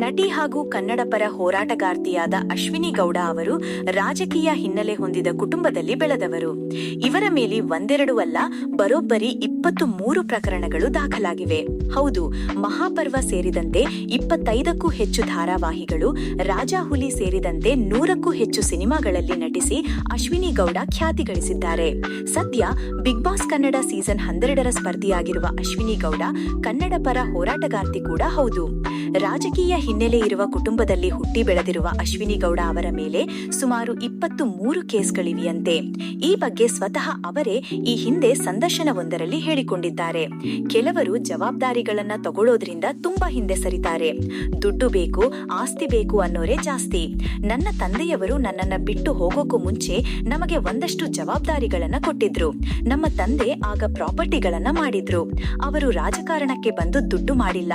ನಟಿ ಹಾಗೂ ಕನ್ನಡ ಪರ ಹೋರಾಟಗಾರ್ತಿಯಾದ ಅಶ್ವಿನಿ ಗೌಡ ಅವರು ರಾಜಕೀಯ ಹಿನ್ನೆಲೆ ಹೊಂದಿದ ಕುಟುಂಬದಲ್ಲಿ ಬೆಳೆದವರು. ಇವರ ಮೇಲೆ ಒಂದೆರಡು ಅಲ್ಲ, ಬರೋಬ್ಬರಿ ಇಪ್ಪತ್ತು ಮೂರು ಪ್ರಕರಣಗಳು ದಾಖಲಾಗಿವೆ. ಹೌದು, ಮಹಾಪರ್ವ ಸೇರಿದಂತೆ ಇಪ್ಪತ್ತೈದಕ್ಕೂ ಹೆಚ್ಚು ಧಾರಾವಾಹಿಗಳು ರಾಜಾ ಹುಲಿ ಸೇರಿದಂತೆ ನೂರಕ್ಕೂ ಹೆಚ್ಚು ಸಿನಿಮಾಗಳಲ್ಲಿ ನಟಿಸಿ ಅಶ್ವಿನಿ ಗೌಡ ಖ್ಯಾತಿ ಗಳಿಸಿದ್ದಾರೆ. ಸದ್ಯ ಬಿಗ್ ಬಾಸ್ ಕನ್ನಡ ಸೀಸನ್ ಹನ್ನೆರಡರ ಸ್ಪರ್ಧಿಯಾಗಿರುವ ಅಶ್ವಿನಿ ಗೌಡ ಕನ್ನಡ ಪರ ಹೋರಾಟಗಾರ್ತಿ ಕೂಡ ಹೌದು. ರಾಜಕೀಯ ಹಿನ್ನೆಲೆ ಇರುವ ಕುಟುಂಬದಲ್ಲಿ ಹುಟ್ಟಿ ಬೆಳೆದಿರುವ ಅಶ್ವಿನಿ ಗೌಡ ಅವರ ಮೇಲೆ ಸುಮಾರು ಇಪ್ಪತ್ತು ಮೂರು ಕೇಸ್ಗಳಿವೆಯಂತೆ. ಈ ಬಗ್ಗೆ ಸ್ವತಃ ಅವರೇ ಈ ಹಿಂದೆ ಸಂದರ್ಶನವೊಂದರಲ್ಲಿ ಹೇಳಿಕೊಂಡಿದ್ದಾರೆ. ಕೆಲವರು ಜವಾಬ್ದಾರಿಗಳನ್ನ ತಗೊಳ್ಳೋದ್ರಿಂದ ತುಂಬಾ ಹಿಂದೆ ಸರಿತಾರೆ. ದುಡ್ಡು ಬೇಕು, ಆಸ್ತಿ ಬೇಕು ಅನ್ನೋರೇ ಜಾಸ್ತಿ. ನನ್ನ ತಂದೆಯವರು ನನ್ನನ್ನ ಬಿಟ್ಟು ಹೋಗೋಕ್ಕೂ ಮುಂಚೆ ನಮಗೆ ಒಂದಷ್ಟು ಜವಾಬ್ದಾರಿಗಳನ್ನ ಕೊಟ್ಟಿದ್ರು. ನಮ್ಮ ತಂದೆ ಆಗ ಪ್ರಾಪರ್ಟಿಗಳನ್ನ ಮಾಡಿದ್ರು. ಅವರು ರಾಜಕಾರಣಕ್ಕೆ ಬಂದು ದುಡ್ಡು ಮಾಡಿಲ್ಲ.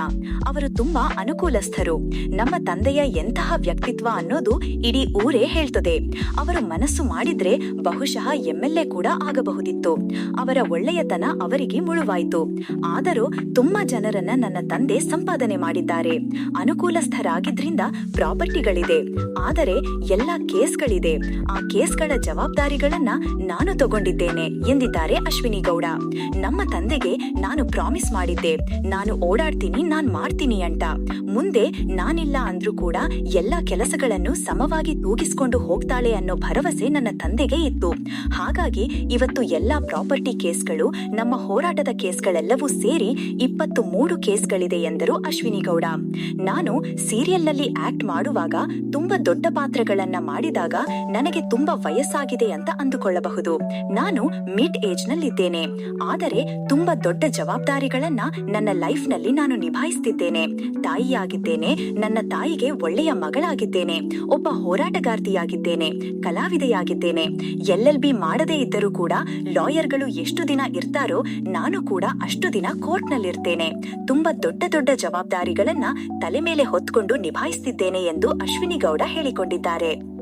ಅವರು ತುಂಬಾ ಅನುಕೂಲಸ್ಥರು. ನಮ್ಮ ತಂದೆಯ ಎಂತಹ ವ್ಯಕ್ತಿತ್ವ ಅನ್ನೋದು ಇಡೀ ಊರೇ ಹೇಳ್ತದೆ. ಅವರು ಮನಸ್ಸು ಮಾಡಿದ್ರೆ ಬಹುಶಃ ಎಂಎಲ್ಎ ಕೂಡ ಆಗಬಹುದಿತ್ತು. ಅವರ ಒಳ್ಳೆಯತನ ಅವರಿಗೆ ಮುಳುವಾಯಿತು. ಆದರೂ ತುಂಬಾ ಜನರನ್ನ ನನ್ನ ತಂದೆ ಸಂಪಾದನೆ ಮಾಡಿದ್ದಾರೆ. ಅನುಕೂಲಸ್ಥರಾಗಿದ್ರಿಂದ ಪ್ರಾಪರ್ಟಿಗಳಿದೆ. ಆದರೆ ಎಲ್ಲ ಕೇಸ್ಗಳಿದೆ. ಆ ಕೇಸ್ಗಳ ಜವಾಬ್ದಾರಿಗಳನ್ನ ನಾನು ತಗೊಂಡಿದ್ದೇನೆ, ಎಂದಿದ್ದಾರೆ ಅಶ್ವಿನಿ ಗೌಡ. ನಮ್ಮ ತಂದೆಗೆ ನಾನು ಪ್ರಾಮಿಸ್ ಮಾಡಿದ್ದೆ. ನಾನು ಓಡಾಡ್ತೀನಿ, ನಾನ್ ಮಾಡ್ತೀನಿ ಅಂತ. ಮುಂದೆ ನಾನಿಲ್ಲ ಅಂದ್ರೂ ಕೂಡ ಎಲ್ಲ ಕೆಲಸಗಳನ್ನು ಸಮವಾಗಿ ತೂಗಿಸ್ಕೊಂಡು ಹೋಗ್ತಾಳೆ ಅನ್ನೋ ಭರವಸೆ ನನ್ನ ತಂದೆಗೆ ಇತ್ತು. ಹಾಗಾಗಿ ಇವತ್ತು ಎಲ್ಲ ಪ್ರಾಪರ್ಟಿ ಕೇಸ್ಗಳು, ನಮ್ಮ ಹೋರಾಟದ ಕೇಸ್ಗಳೆಲ್ಲವೂ ಸೇರಿ ಇಪ್ಪತ್ತು ಮೂರು ಕೇಸ್ಗಳಿದೆ ಎಂದರು ಅಶ್ವಿನಿ ಗೌಡ ನಾನು ಸೀರಿಯಲ್ನಲ್ಲಿ ಆಕ್ಟ್ ಮಾಡುವಾಗ ತುಂಬಾ ದೊಡ್ಡ ಪಾತ್ರಗಳನ್ನ ಮಾಡಿದಾಗ ನನಗೆ ತುಂಬಾ ವಯಸ್ಸಾಗಿದೆ ಅಂತ ಅಂದುಕೊಳ್ಳಬಹುದು. ನಾನು ಮಿಡ್ ಏಜ್ ನಲ್ಲಿದ್ದೇನೆ ಆದರೆ ತುಂಬಾ ದೊಡ್ಡ ಜವಾಬ್ದಾರಿಗಳನ್ನ ನನ್ನ ಲೈಫ್ನಲ್ಲಿ ನಾನು ನಿಭಾಯಿಸ್ತಿದ್ದೇನೆ. ತಾಯಿಯಾಗಿದ್ದೇನೆ ನನ್ನ ತಾಯಿಗೆ ಒಳ್ಳೆಯ ಮಗಳಾಗಿದ್ದೇನೆ. ಒಬ್ಬ ಹೋರಾಟಗಾರ್ತಿಯಾಗಿದ್ದೇನೆ. ಕಲಾವಿದೆಯಾಗಿದ್ದೇನೆ. ಎಲ್ ಬಿ ಮಾಡದೇ ಇದ್ದರೂ ಕೂಡ ಲಾಯರ್ಗಳು ಎಷ್ಟು ದಿನ ಇರ್ತಾರೋ ನಾನು ಕೂಡ ಅಷ್ಟು ದಿನ ಕೋರ್ಟ್ನಲ್ಲಿರ್ತೇನೆ. ತುಂಬಾ ದೊಡ್ಡ ದೊಡ್ಡ ಜವಾಬ್ದಾರಿಗಳನ್ನ ತಲೆ ಮೇಲೆ ಹೊತ್ಕೊಂಡು ನಿಭಾಯಿಸ್ತಿದ್ದೇನೆ ಎಂದು ಅಶ್ವಿನಿ ಗೌಡ ಹೇಳಿಕೊಂಡಿದ್ದಾರೆ.